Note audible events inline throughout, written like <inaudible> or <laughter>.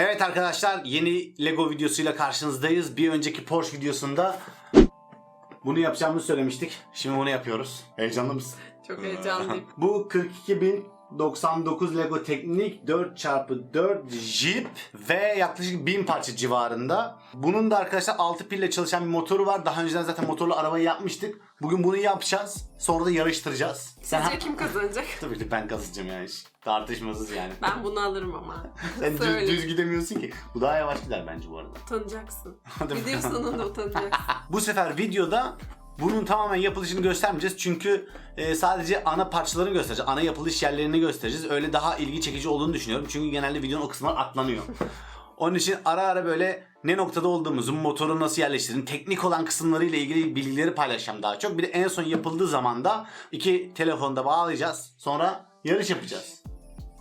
Evet arkadaşlar yeni Lego videosuyla karşınızdayız. Bir önceki Porsche videosunda bunu yapacağımızı söylemiştik. Şimdi bunu yapıyoruz. Heyecanlı mısın? Çok heyecanlıyım. <laughs> Bu 42.099 Lego Teknik 4x4 Jeep ve yaklaşık 1000 parça civarında. Bunun da arkadaşlar 6 pille çalışan bir motoru var. Daha önceden zaten motorlu arabayı yapmıştık. Bugün bunu yapacağız. Sonra da yarıştıracağız. Sizce kim kazanacak? <laughs> Tabii ki ben kazanacağım yani. Tartışmasız yani. Ben bunu alırım ama. <laughs> Sen düz, Söyle. düz gidemiyorsun ki. Bu daha yavaş gider bence bu arada. Utanacaksın. Hadi Video sonunda utanacaksın. <laughs> Bu sefer videoda bunun tamamen yapılışını göstermeyeceğiz. Çünkü e, sadece ana parçalarını göstereceğiz. Ana yapılış yerlerini göstereceğiz. Öyle daha ilgi çekici olduğunu düşünüyorum. Çünkü genelde videonun o kısımlar atlanıyor. <laughs> Onun için ara ara böyle ne noktada olduğumuzu, motoru nasıl yerleştirin, teknik olan kısımlarıyla ilgili bilgileri paylaşacağım daha çok. Bir de en son yapıldığı zaman da iki telefonda bağlayacağız. Sonra yarış yapacağız.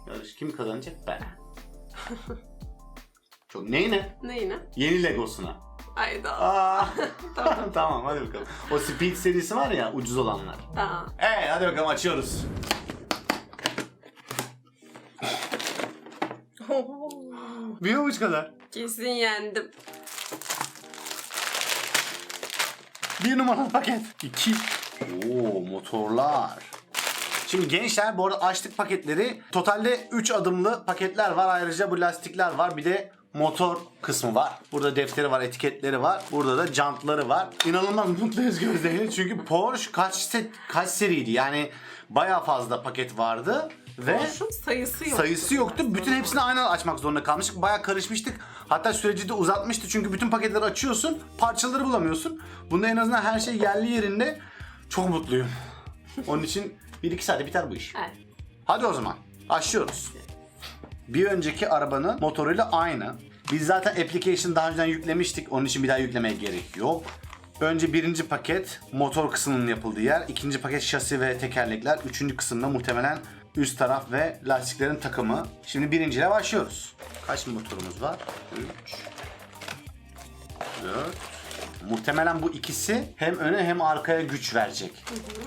Yarış kim kazanacak? Ben. <laughs> Çok neyine? Neyine? Yeni Legosuna. Ayda. <laughs> Tamam. tamam hadi bakalım. O Speed serisi var ya ucuz olanlar. Tamam. Evet hadi bakalım açıyoruz. Bir avuç kadar. Kesin yendim. Bir numaralı paket. İki. Oo motorlar. Şimdi gençler bu arada açtık paketleri. Totalde 3 adımlı paketler var. Ayrıca bu lastikler var. Bir de motor kısmı var. Burada defteri var, etiketleri var. Burada da jantları var. İnanılmaz mutluyuz gözlerini. Çünkü Porsche kaç set, kaç seriydi? Yani baya fazla paket vardı. Ve sayısı yok. sayısı yoktu. Bütün hepsini aynı anda açmak zorunda kalmıştık. Baya karışmıştık. Hatta süreci de uzatmıştı. Çünkü bütün paketleri açıyorsun. Parçaları bulamıyorsun. Bunda en azından her şey yerli yerinde. Çok mutluyum. Onun için 1-2 saate biter bu iş. Evet. Hadi o zaman başlıyoruz. Bir önceki arabanın motoruyla aynı. Biz zaten application daha önceden yüklemiştik. Onun için bir daha yüklemeye gerek yok. Önce birinci paket motor kısmının yapıldığı yer. ikinci paket şasi ve tekerlekler. Üçüncü kısımda muhtemelen üst taraf ve lastiklerin takımı. Şimdi birinciyle başlıyoruz. Kaç motorumuz var? 3 4 Muhtemelen bu ikisi hem öne hem arkaya güç verecek.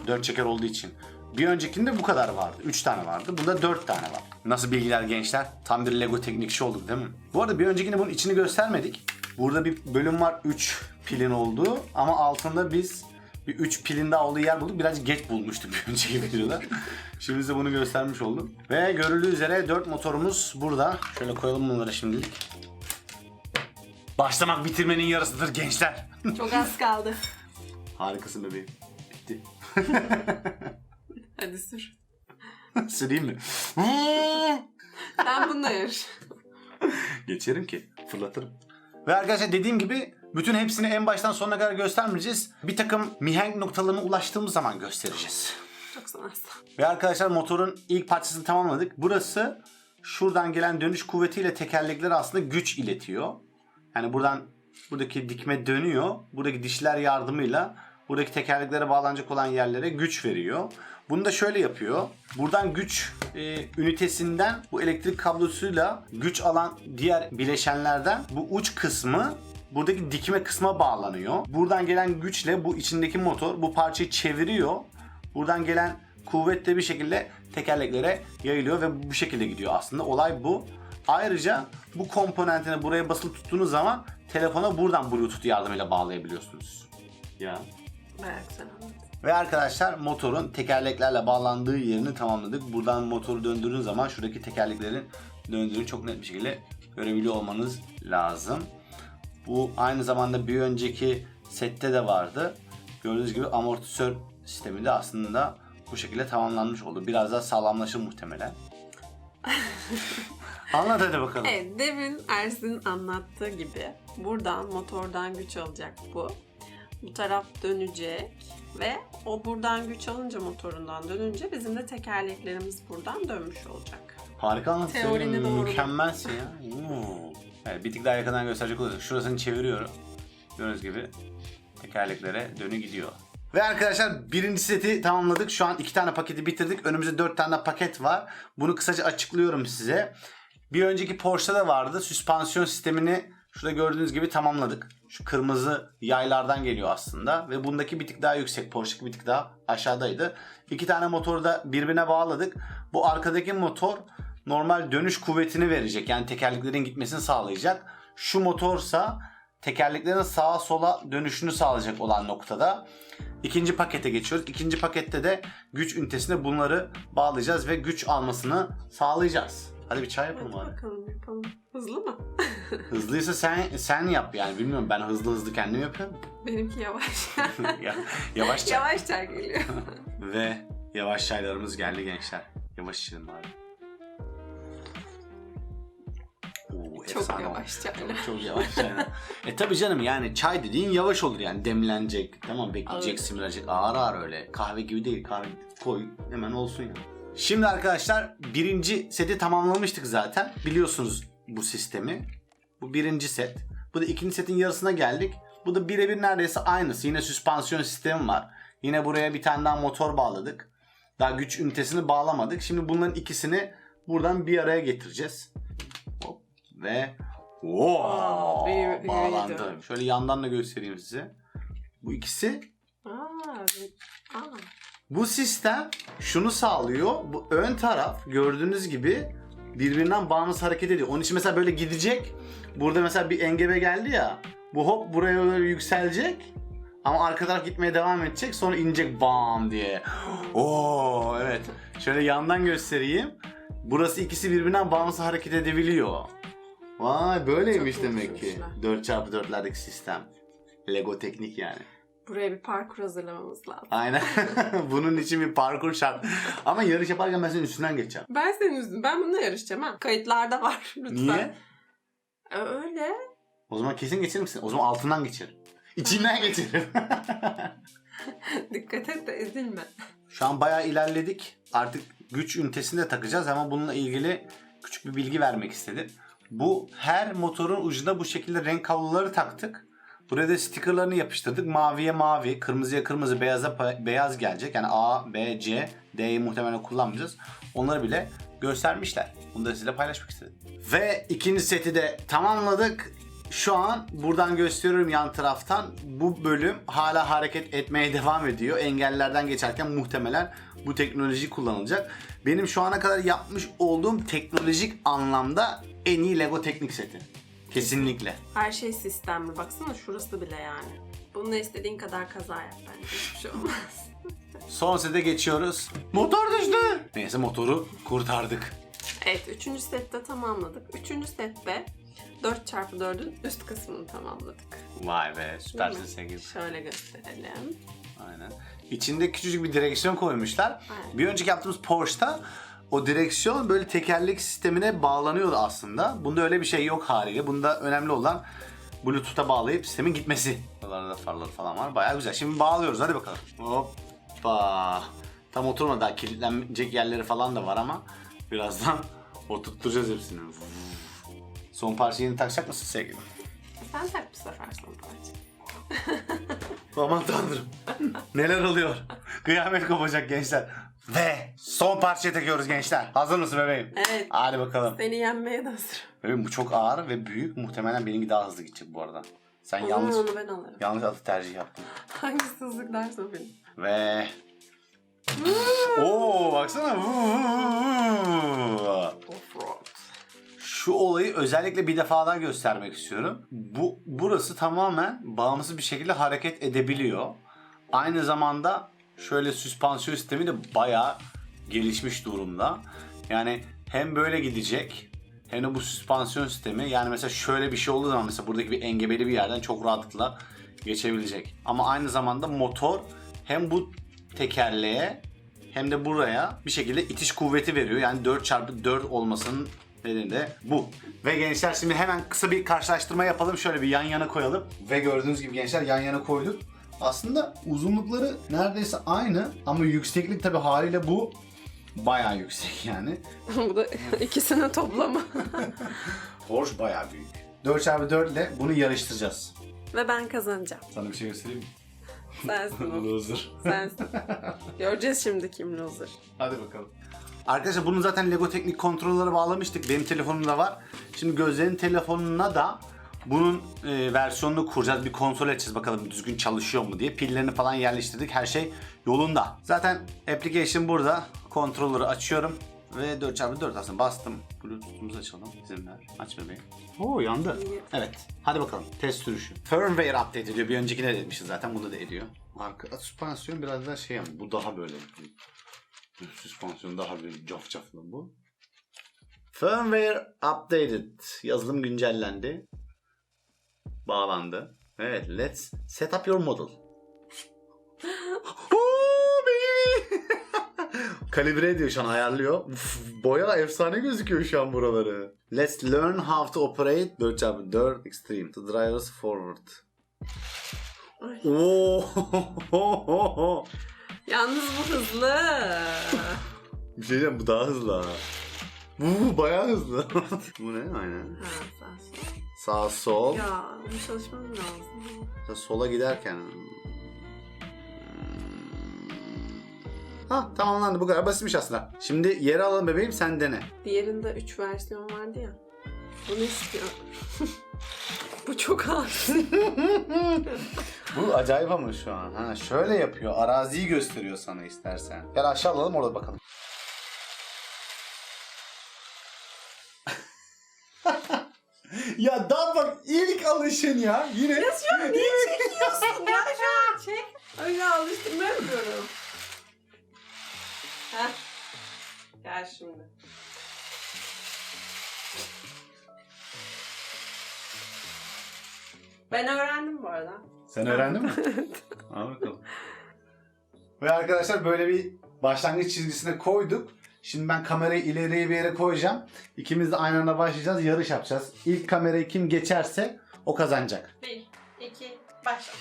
Dört çeker olduğu için. Bir öncekinde bu kadar vardı. 3 tane vardı. Bunda 4 tane var. Nasıl bilgiler gençler? Tam bir Lego teknikçi olduk değil mi? Bu arada bir öncekinde bunun içini göstermedik. Burada bir bölüm var 3 pilin olduğu ama altında biz bir 3 pilin daha olduğu yer bulduk. Biraz geç bulmuştuk bir önceki videoda. Şimdi size bunu göstermiş oldum. Ve görüldüğü üzere 4 motorumuz burada. Şöyle koyalım bunları şimdilik. Başlamak bitirmenin yarısıdır gençler. Çok az kaldı. Harikasın bebeğim. Bitti. <laughs> Hadi sür. <laughs> Süreyim mi? <laughs> Ben bununla yarış. Geçerim ki. Fırlatırım. Ve arkadaşlar dediğim gibi bütün hepsini en baştan sonuna kadar göstermeyeceğiz. Bir takım mihenk noktalarına ulaştığımız zaman göstereceğiz. Çok sanarsa. Ve arkadaşlar motorun ilk parçasını tamamladık. Burası şuradan gelen dönüş kuvvetiyle tekerlekleri aslında güç iletiyor. Yani buradan buradaki dikme dönüyor. Buradaki dişler yardımıyla buradaki tekerleklere bağlanacak olan yerlere güç veriyor. Bunu da şöyle yapıyor. Buradan güç e, ünitesinden bu elektrik kablosuyla güç alan diğer bileşenlerden bu uç kısmı buradaki dikme kısma bağlanıyor. Buradan gelen güçle bu içindeki motor bu parçayı çeviriyor. Buradan gelen kuvvet de bir şekilde tekerleklere yayılıyor ve bu şekilde gidiyor aslında. Olay bu. Ayrıca bu komponentini buraya basılı tuttuğunuz zaman telefona buradan Bluetooth yardımıyla bağlayabiliyorsunuz. Ya. Ve arkadaşlar motorun tekerleklerle bağlandığı yerini tamamladık. Buradan motoru döndürdüğünüz zaman şuradaki tekerleklerin döndüğünü çok net bir şekilde görebiliyor olmanız lazım. Bu aynı zamanda bir önceki sette de vardı. Gördüğünüz gibi amortisör sistemi de aslında bu şekilde tamamlanmış oldu. Biraz daha sağlamlaşır muhtemelen. <laughs> Anlat hadi bakalım. Evet, demin Ersin anlattığı gibi buradan motordan güç alacak bu. Bu taraf dönecek ve o buradan güç alınca motorundan dönünce bizim de tekerleklerimiz buradan dönmüş olacak. Harika anlatıyorsun. Teorini doğru. Mükemmelsin ya. Oo. Evet, bir tık daha yakından gösterecek olursak şurasını çeviriyorum. Gördüğünüz gibi tekerleklere dönü gidiyor. Ve arkadaşlar birinci seti tamamladık. Şu an iki tane paketi bitirdik. Önümüzde dört tane paket var. Bunu kısaca açıklıyorum size. Bir önceki Porsche'da da vardı. Süspansiyon sistemini şurada gördüğünüz gibi tamamladık. Şu kırmızı yaylardan geliyor aslında. Ve bundaki bir tık daha yüksek. Porsche'daki bir tık daha aşağıdaydı. İki tane motoru da birbirine bağladık. Bu arkadaki motor normal dönüş kuvvetini verecek. Yani tekerleklerin gitmesini sağlayacak. Şu motorsa tekerleklerin sağa sola dönüşünü sağlayacak olan noktada. İkinci pakete geçiyoruz. İkinci pakette de güç ünitesine bunları bağlayacağız ve güç almasını sağlayacağız. Hadi bir çay yapalım hadi. bakalım yapalım. Hızlı mı? <laughs> Hızlıysa sen sen yap yani bilmiyorum ben hızlı hızlı kendim yapıyorum. Benimki yavaş. <laughs> Ya- Yavaş çay. yavaş çay geliyor. <laughs> Ve yavaş çaylarımız geldi gençler. Yavaş içelim abi. Oo, Çok efsane yavaş çaylar. Çok, çok yavaş çaylar. e tabi canım yani çay dediğin yavaş olur yani demlenecek. Tamam bekleyecek, Ağır. simirecek. Ağır ağır öyle. Kahve gibi değil. Kahve koy hemen olsun yani. Şimdi arkadaşlar birinci seti tamamlamıştık zaten. Biliyorsunuz bu sistemi. Bu birinci set. Bu da ikinci setin yarısına geldik. Bu da birebir neredeyse aynısı. Yine süspansiyon sistemi var. Yine buraya bir tane daha motor bağladık. Daha güç ünitesini bağlamadık. Şimdi bunların ikisini buradan bir araya getireceğiz. Hop ve Oo, Aa, bağlandı. Şöyle yandan da göstereyim size. Bu ikisi Aa. Aa. Bu sistem şunu sağlıyor. Bu ön taraf gördüğünüz gibi birbirinden bağımsız hareket ediyor. Onun için mesela böyle gidecek. Burada mesela bir engebe geldi ya. Bu hop buraya böyle yükselecek. Ama arka taraf gitmeye devam edecek. Sonra inecek bam diye. Oo evet. Şöyle yandan göstereyim. Burası ikisi birbirinden bağımsız hareket edebiliyor. Vay böyleymiş Çok demek ki. düşünmüşler. 4x4'lerdeki sistem. Lego teknik yani. Buraya bir parkur hazırlamamız lazım. Aynen. <laughs> Bunun için bir parkur şart. Ama yarış yaparken ben senin üstünden geçeceğim. Ben senin yüzünden, ben bununla yarışacağım ha. Kayıtlarda var <laughs> lütfen. Niye? E, öyle. O zaman kesin geçirir misin? O zaman altından geçir. İçinden <laughs> geçir. Dikkat et de ezilme. Şu an bayağı ilerledik. Artık güç ünitesini de takacağız ama bununla ilgili küçük bir bilgi vermek istedim. Bu her motorun ucuna bu şekilde renk kabloları taktık. Buraya da stickerlarını yapıştırdık. Maviye mavi, kırmızıya kırmızı, beyaza beyaz gelecek. Yani A, B, C, D'yi muhtemelen kullanmayacağız. Onları bile göstermişler. Bunu da sizinle paylaşmak istedim. Ve ikinci seti de tamamladık. Şu an buradan gösteriyorum yan taraftan. Bu bölüm hala hareket etmeye <laughs> devam ediyor. Engellerden geçerken muhtemelen bu teknoloji kullanılacak. Benim şu ana kadar yapmış olduğum teknolojik anlamda en iyi Lego teknik seti. Kesinlikle. Her şey sistemli. Baksana şurası bile yani. Bununla istediğin kadar kaza yap bence. Hiçbir şey olmaz. <laughs> Son sete geçiyoruz. Motor düştü. Neyse motoru kurtardık. evet, üçüncü sette tamamladık. Üçüncü sette 4x4'ün üst kısmını tamamladık. Vay be süpersin sevgilim. Şöyle gösterelim. Aynen. İçinde küçücük bir direksiyon koymuşlar. Aynen. Bir önceki yaptığımız Porsche'da o direksiyon böyle tekerlek sistemine bağlanıyordu aslında. Bunda öyle bir şey yok haliyle. Bunda önemli olan Bluetooth'a bağlayıp sistemin gitmesi. Buralarda farları falan var. Bayağı güzel. Şimdi bağlıyoruz. Hadi bakalım. Hoppa. Tam oturmadı. Daha kilitlenecek yerleri falan da var ama birazdan <laughs> oturtturacağız hepsini. Son parçayı yeni takacak mısın sevgilim? Sen tak bu sefer son parça. Aman tanrım. Neler oluyor? Kıyamet kopacak gençler. Ve son parçayı takıyoruz gençler. Hazır mısın bebeğim? Evet. Hadi bakalım. Seni yenmeye de hazırım. Bebeğim bu çok ağır ve büyük. Muhtemelen benimki daha hızlı gidecek bu arada. Sen O yanlış onu ben alırım. yanlış atı tercih yaptın. Hangisi hızlı giderse o benim. Ve Oo baksana. Offroad. Şu olayı özellikle bir defa daha göstermek istiyorum. Bu burası tamamen bağımsız bir şekilde hareket edebiliyor. Aynı zamanda şöyle süspansiyon sistemi de bayağı gelişmiş durumda. Yani hem böyle gidecek hem de bu süspansiyon sistemi yani mesela şöyle bir şey olduğu zaman mesela buradaki bir engebeli bir yerden çok rahatlıkla geçebilecek. Ama aynı zamanda motor hem bu tekerleğe hem de buraya bir şekilde itiş kuvveti veriyor. Yani 4x4 olmasının nedeni de bu. Ve gençler şimdi hemen kısa bir karşılaştırma yapalım. Şöyle bir yan yana koyalım. Ve gördüğünüz gibi gençler yan yana koyduk. Aslında uzunlukları neredeyse aynı ama yükseklik tabi haliyle bu bayağı yüksek <laughs> yani. <laughs> bu da ikisinin toplamı. <laughs> Porsche bayağı büyük. 4x4 ile bunu yarıştıracağız. Ve ben kazanacağım. Sana bir şey göstereyim mi? Sensin o. Loser. Sensin. Göreceğiz şimdi kim loser. Hadi bakalım. Arkadaşlar bunu zaten Lego Teknik kontrolleri bağlamıştık. Benim telefonumda var. Şimdi Gözde'nin telefonuna da bunun e, versiyonunu kuracağız. Bir kontrol edeceğiz bakalım düzgün çalışıyor mu diye. Pillerini falan yerleştirdik. Her şey yolunda. Zaten application burada. Kontrolleri açıyorum Ve 4x4 aslında bastım. Bluetooth'umuzu açalım. İzin ver. Aç bebeğim. Oo yandı. Evet. Hadi bakalım. Test sürüşü. Firmware update ediyor. Bir öncekine de etmişiz zaten. Bunu da ediyor. Arka süspansiyon biraz daha şey ama bu daha böyle. Süspansiyon daha bir cafcaflı bu. Firmware updated. Yazılım güncellendi. Bağlandı. Evet, let's set up your model. <laughs> <laughs> Kalibre ediyor şu an ayarlıyor. Uf, Boya efsane gözüküyor şu an buraları. Let's learn how to operate 4x4 extreme to drivers forward. Oo. <laughs> Yalnız bu hızlı. Bir şey diyeceğim bu daha hızlı ha. Bu bayağı hızlı. bu ne? Aynen. Ha, sağ ol. Sağ sol. Ya bunu çalışmam lazım. Mesela sola giderken. Ha tamamlandı bu kadar basitmiş aslında. Şimdi yere alalım bebeğim sen dene. Diğerinde 3 versiyon vardı ya. Bunu istiyorum. <laughs> bu çok az. <laughs> Bu acayip ama şu an. Ha şöyle yapıyor. Araziyi gösteriyor sana istersen. Gel aşağı alalım orada bakalım. Ya daha bak ilk alışın ya. Yine. Ya şu an niye çekiyorsun ya <laughs> şu an çek. Öyle alıştırma yapıyorum. Heh. Gel şimdi. Ben öğrendim bu arada. Sen öğrendin mi? <laughs> Al bakalım. Ve arkadaşlar böyle bir başlangıç çizgisine koyduk. Şimdi ben kamerayı ileriye bir yere koyacağım. İkimiz de aynı anda başlayacağız. Yarış yapacağız. İlk kamerayı kim geçerse o kazanacak. Bir, iki, başla. <laughs>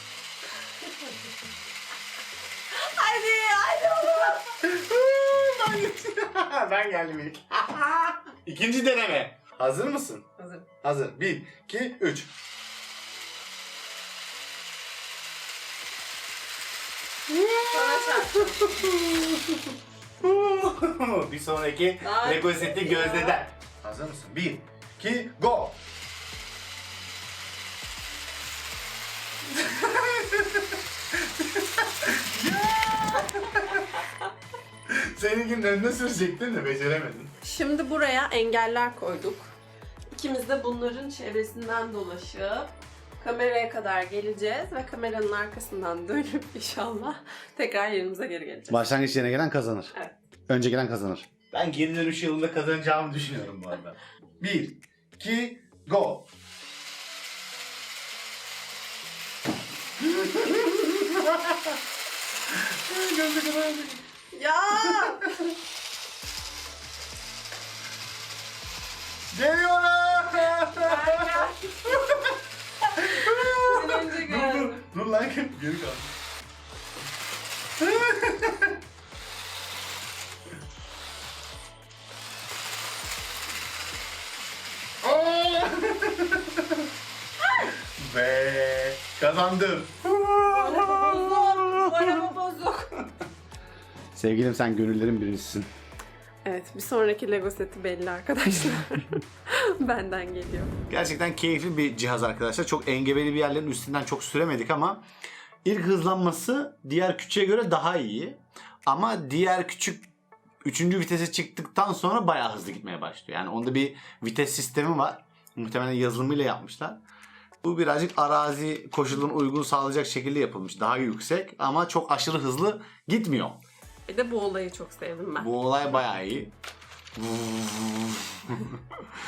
hadi, hadi oğlum. <laughs> <laughs> ben, geldim ilk. İkinci deneme. Hazır mısın? Hazır. Hazır. Bir, iki, üç. Sana. <laughs> bir sonraki Daha Lego seti. Gözde'den. Hazır mısın? Bir, iki, go. <laughs> Seninkinin önüne sürecektin de beceremedin. Şimdi buraya engeller koyduk. İkimiz de bunların çevresinden dolaşıp kameraya kadar geleceğiz ve kameranın arkasından dönüp inşallah tekrar yerimize geri geleceğiz. Başlangıç yerine gelen kazanır. Evet. Önce gelen kazanır. Ben geri dönüş yılında kazanacağımı düşünüyorum bu arada. Bir, iki, go. Gözü kadar Ya! Geliyorlar. Dur lan geri kal. <laughs> <laughs> Ve kazandım. Araba bozuk. Sevgilim sen gönüllerin birincisin. Evet bir sonraki Lego seti belli arkadaşlar. <laughs> <laughs> Benden geliyor. Gerçekten keyifli bir cihaz arkadaşlar. Çok engebeli bir yerlerin üstünden çok süremedik ama ilk hızlanması diğer küçüğe göre daha iyi. Ama diğer küçük üçüncü vitese çıktıktan sonra bayağı hızlı gitmeye başlıyor. Yani onda bir vites sistemi var. Muhtemelen yazılımıyla yapmışlar. Bu birazcık arazi koşullarına uygun sağlayacak şekilde yapılmış. Daha yüksek ama çok aşırı hızlı gitmiyor. Bir de bu olayı çok sevdim ben. Bu olay bayağı iyi.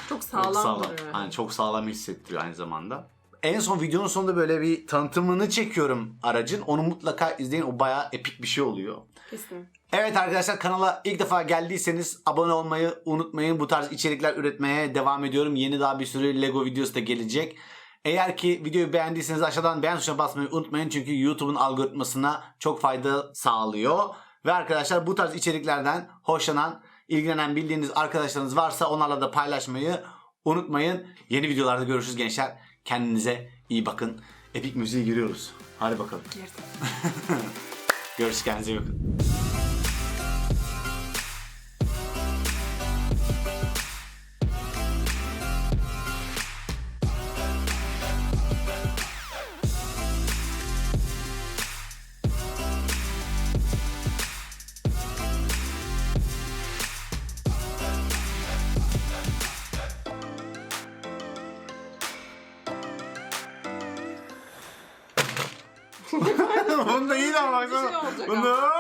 Çok sağlam, Çok sağlam. duruyor. Hani çok sağlam hissettiriyor aynı zamanda. En son videonun sonunda böyle bir tanıtımını çekiyorum aracın. Onu mutlaka izleyin. O bayağı epik bir şey oluyor. Kesin. Evet arkadaşlar kanala ilk defa geldiyseniz abone olmayı unutmayın. Bu tarz içerikler üretmeye devam ediyorum. Yeni daha bir sürü Lego videosu da gelecek. Eğer ki videoyu beğendiyseniz aşağıdan beğen tuşuna basmayı unutmayın. Çünkü YouTube'un algoritmasına çok fayda sağlıyor. Ve arkadaşlar bu tarz içeriklerden hoşlanan, ilgilenen bildiğiniz arkadaşlarınız varsa onlarla da paylaşmayı unutmayın. Yeni videolarda görüşürüz gençler. Kendinize iyi bakın. Epik müziği giriyoruz. Hadi bakalım. Girdim. <laughs> Görüşürüz kendinize iyi bakın. Ama Bir şey olacak Bunda